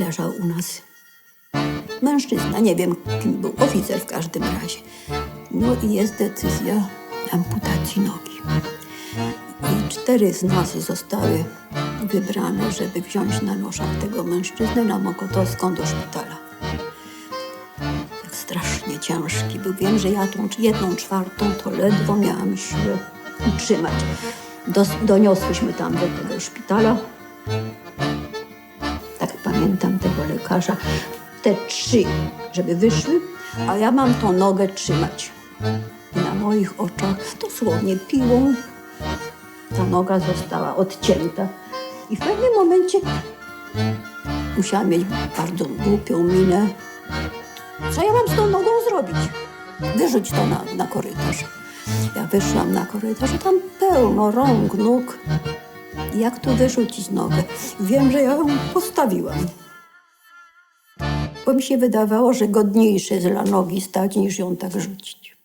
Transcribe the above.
leżał u nas mężczyzna, nie wiem kim był, oficer w każdym razie. No i jest decyzja amputacji nogi. I cztery z nas zostały wybrane, żeby wziąć na noszach tego mężczyznę na Mokotowską do szpitala. Tak strasznie ciężki był. Wiem, że ja tą jedną czwartą to ledwo miałam siłę utrzymać. Dos, doniosłyśmy tam do tego szpitala. Pamiętam tego lekarza. Te trzy, żeby wyszły, a ja mam tą nogę trzymać. I na moich oczach dosłownie piłą ta noga została odcięta. I w pewnym momencie musiałam mieć bardzo głupią minę. Co ja mam z tą nogą zrobić? Wyrzuć to na, na korytarz. Ja wyszłam na korytarz, a tam pełno rąk, nóg. Jak tu wyrzucić nogę? Wiem, że ja ją postawiłam. Bo mi się wydawało, że godniejsze jest dla nogi stać, niż ją tak rzucić.